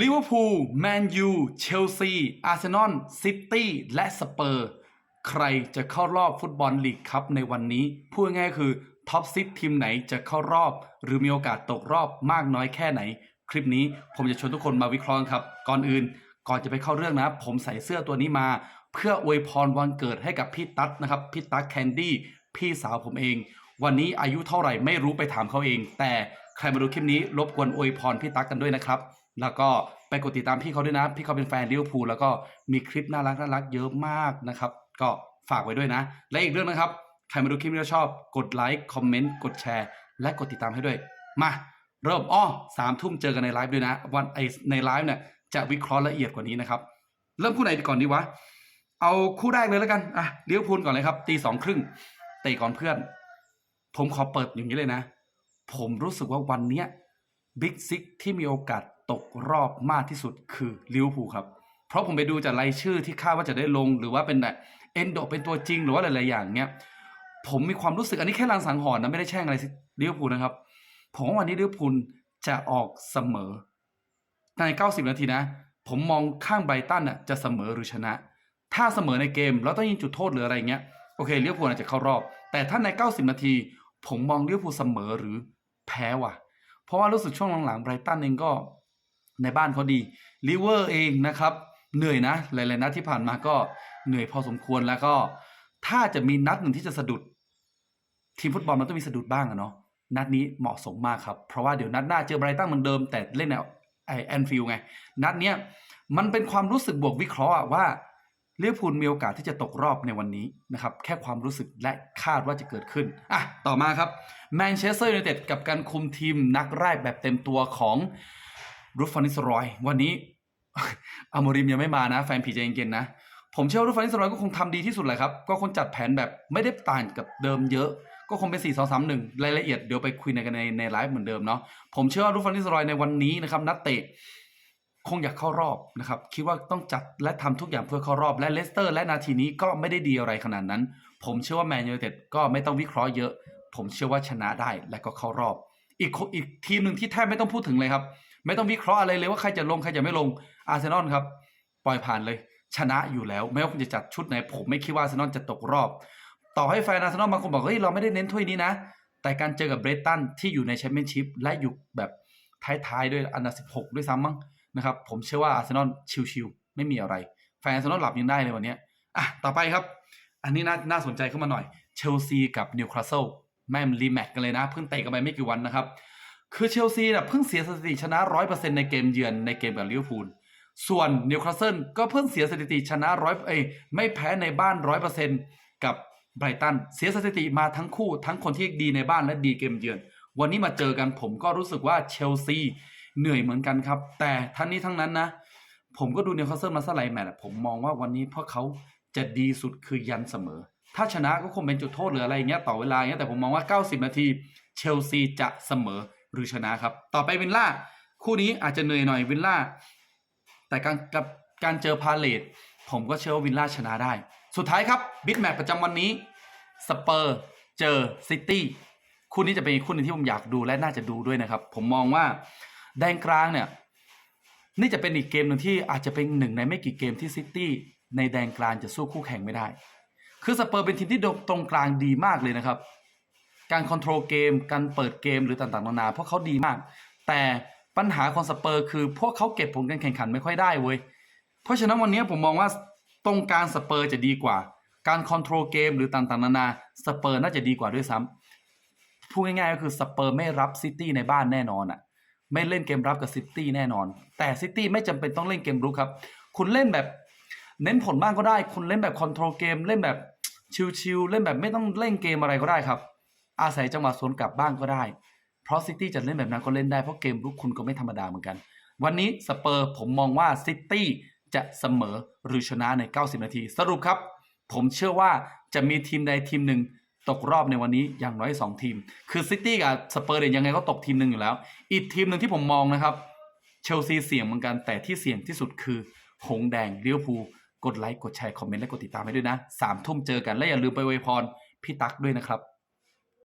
ลิเวอร์พูลแมนยู เชลซี อาร์เซนอล ซิตี้ และสเปอร์ ใครจะเข้ารอบฟุตบอลลีกครับในวันนี้ พูดง่ายคือท็อปซิทีมไหนจะเข้ารอบ หรือมีโอกาสตกรอบมากน้อยแค่ไหน คลิปนี้ผมจะชวนทุกคนมาวิเคราะห์ครับ ก่อนอื่น ก่อนจะไปเข้าเรื่องนะ ผมใส่เสื้อตัวนี้มา เพื่ออวยพรวันเกิดให้กับพี่ตั๊ดนะครับ พี่ตั๊ดแคนดี้ พี่สาวผมเอง วันนี้อายุเท่าไหร่ไม่รู้ไปถามเขาเอง แต่ใครมาดูคลิปนี้รบกวนอวยพรพี่ตั๊กกันด้วยนะครับ แล้วก็ไปกดติดตามพี่เขาด้วยนะ พี่เขาเป็นแฟนลิเวอร์พูลแล้วก็มีคลิปน่ารักน่ารักเยอะมากนะครับ ก็ฝากไว้ด้วยนะ และอีกเรื่องนะครับ ใครมาดูคลิปนี้แล้วชอบ กดไลค์คอมเมนต์กดแชร์ และกดติดตามให้ด้วย มา เริ่มอ้อสามทุ่มเจอกันในไลฟ์ด้วยนะ วันไอในไลฟ์เนี่ยจะวิเคราะห์ละเอียดกว่านี้นะครับ เริ่มคู่ไหนก่อนดีวะ เอาคู่แรกเลยแล้วกันอะเลี้ยวพูลก่อนเลยครับตีสองครึ่งเตะก่อนเพื่อน ผมขอเปิดอย่างนี้เลยนะ ผมรู้สึกว่าวันเนี้ย บิ๊กซิกที่มีโอกาสตกรอบมากที่สุดคือลิเวอร์พูลครับ เพราะผมไปดูจากรายชื่อที่คาดว่าจะได้ลง หรือว่าเป็นเอนโดเป็นตัวจริงหรือว่าหลายๆอย่างเนี้ยผมมีความรู้สึกอันนี้แค่ลางสังหรณ์นะไม่ได้แช่งอะไรลิเวอร์พูลนะครับ ผมว่าวันนี้ลิเวอร์พูลจะออกเสมอ ใน 90 นาทีนะ ผมมองข้างไบรตันน่ะจะเสมอหรือชนะ ถ้าเสมอในเกมแล้วต้องยิงจุดโทษหรืออะไรเงี้ยโอเคลิเวอร์พูลอาจจะเข้ารอบ แต่ถ้าใน 90 นาที ผมมองลิเวอร์พูลเสมอหรือแพ้ว่ะ เพราะว่ารู้สึกช่วงหลังๆไบรตันเองก็ในบ้านเขาดีลิเวอร์เองนะครับเหนื่อยนะหลายๆนัดที่ผ่านมาก็เหนื่อยพอสมควรแล้วก็ถ้าจะมีนัดหนึ่งที่จะสะดุด ทีมฟุตบอลมันต้องมีสะดุดบ้างอะเนาะนัดนี้เหมาะสมมากครับ เพราะว่าเดี๋ยวนัดหน้าเจอไบรตันเหมือนเดิมแต่เล่นในไอแอนฟิลไง นัดเนี้ยมันเป็นความรู้สึกบวกวิเคราะห์ว่า ลิเวอร์พูลมีโอกาสที่จะตกรอบในวันนี้นะครับ แค่ความรู้สึกและคาดว่าจะเกิดขึ้นอะต่อมาครับแมนเชสเตอร์ยูไนเต็ดกับการคุมทีมนักแรกแบบเต็มตัวของรูฟฟานิสรอย วันนี้อโมริมยังไม่มานะ แฟนผีใจเย็นๆนะ ผมเชื่อว่ารูฟฟานิสรอยก็คงทำดีที่สุดแหละครับ ก็คงจัดแผนแบบไม่ได้ต่างกับเดิมเยอะ ก็คงเป็น 4 2 3 1 รายละเอียดเดี๋ยวไปคุยในกันในในไลฟ์เหมือนเดิมเนาะผมเชื่อว่ารูฟฟานิสรอยในวันนี้นะครับนักเตะ คงอยากเข้ารอบนะครับ คิดว่าต้องจัดและทำทุกอย่างเพื่อเข้ารอบ และเลสเตอร์และนาทีนี้ก็ไม่ได้ดีอะไรขนาดนั้น ผมเชื่อว่าแมนยูเต็ดก็ไม่ต้องวิเคราะห์เยอะ ผมเชื่อว่าชนะได้และก็เข้ารอบ อีกอีกทีมหนึ่งที่แทบไม่ต้องพูดถึงเลยครับ ไม่ต้องวิเคราะห์อะไรเลยว่าใครจะลงใครจะไม่ลงอาร์เซนอลครับปล่อยผ่านเลย ชนะอยู่แล้ว ไม่ว่าคุณจะจัดชุดไหนผมไม่คิดว่าอาร์เซนอลจะตกรอบ ต่อให้แฟนอาร์เซนอลบางคนบอกเฮ้ยเราไม่ได้เน้นถ้วยนี้นะ แต่การเจอกับเบรตันที่อยู่ในแชมเปี้ยนชิพและอยู่แบบท้ายๆด้วยอันดับ16 ด้วยซ้ำมั้ง นะครับผมเชื่อว่าอาร์เซนอลชิวๆไม่มีอะไร แฟนอาร์เซนอลหลับยังได้เลยวันนี้อะต่อไปครับ อันนี้น่าน่าสนใจขึ้นมาหน่อยเชลซีกับนิวคาสเซิลแม่งรีแมตช์กันเลยนะเพิ่งเตะกันไปไม่กี่วันนะครับคือเชลซีน่ะเพิ่งเสียสถิติชนะ100%ในเกมเยือนในเกมกับลิเวอร์พูลส่วนนิวคาสเซิลก็เพิ่งเสียสถิติชนะร้อยเอ้ยไม่แพ้ในบ้านร้อยเปอร์เซ็นต์กับไบรตันเสียสถิติมาทั้งคู่ทั้งคนที่ดีในบ้านและดีเกมเยือน วันนี้มาเจอกันผมก็รู้สึกว่าเชลซี เหนื่อยเหมือนกันครับ แต่ทั้งนี้ทั้งนั้นนะ ผมก็ดูนิวคาสเซิลมาสไลแมตช์ผมมองว่าวันนี้เพราะเขาจะดีสุดคือยันเสมอ ถ้าชนะก็คงเป็นจุดโทษหรืออะไรอย่างเงี้ยต่อเวลาเงี้ยแต่ผมมองว่า 90 นาที เชลซีจะเสมอหรือชนะครับ ต่อไปวินล่า คู่นี้อาจจะเหนื่อยหน่อยวินล่า แต่การกับการเจอพาเลตผมก็เชื่อว่าวินล่าชนะได้ สุดท้ายครับบิ๊กแมตช์ประจำวันนี้สเปอร์เจอซิตี้คู่นี้จะเป็นคู่นึงที่ผมอยากดูและน่าจะดูด้วยนะครับ ผมมองว่า แดนกลางเนี่ยนี่จะเป็นอีกเกมหนึ่งที่อาจจะเป็นหนึ่งในไม่กี่เกมที่ซิตี้ในแดนกลางจะสู้คู่แข่งไม่ได้ คือสเปอร์เป็นทีมที่ตรงกลางดีมากเลยนะครับ การคอนโทรลเกม การเปิดเกมหรือต่างๆนานาเพราะเขาดีมาก แต่ปัญหาของสเปอร์คือพวกเขาเก็บผลการแข่งขันไม่ค่อยได้เว้ย เพราะฉะนั้นวันนี้ผมมองว่าตรงกลางสเปอร์จะดีกว่า การคอนโทรลเกมหรือต่างๆนานาสเปอร์น่าจะดีกว่าด้วยซ้ำพูดง่ายๆก็คือสเปอร์ไม่รับซิตี้ในบ้านแน่นอนอะ ไม่เล่นเกมรับกับซิตี้แน่นอน แต่ซิตี้ไม่จำเป็นต้องเล่นเกมรุกครับ คุณเล่นแบบ เน้นผลบ้างก็ได้ คุณเล่นแบบคอนโทรลเกม เล่นแบบชิลๆเล่นแบบไม่ต้องเล่นเกมอะไรก็ได้ครับ อาศัยจังหวะสวนกลับบ้างก็ได้ เพราะซิตี้จะเล่นแบบนั้นก็เล่นได้เพราะเกมรุกคุณก็ไม่ธรรมดาเหมือนกัน วันนี้สเปอร์ผมมองว่าซิตี้จะเสมอหรือชนะใน 90 นาที สรุปครับ ผมเชื่อว่าจะมีทีมใดทีมหนึ่ง ตกรอบในวันนี้อย่างน้อย 2 ทีม คือซิตี้กับสเปอร์เนี่ยยังไงก็ตกทีมหนึ่งอยู่แล้ว อีกทีมหนึ่งที่ผมมองนะครับ เชลซีเสี่ยงเหมือนกันแต่ที่เสี่ยงที่สุดคือ หงแดงลิเวภูกดไลค์กดแชร์คอมเมนต์และกดติดตามให้ด้วยนะสามทุ่มเจอกันและอย่าลืมไปไวยพรพี่ตั๊กด้วยนะครับ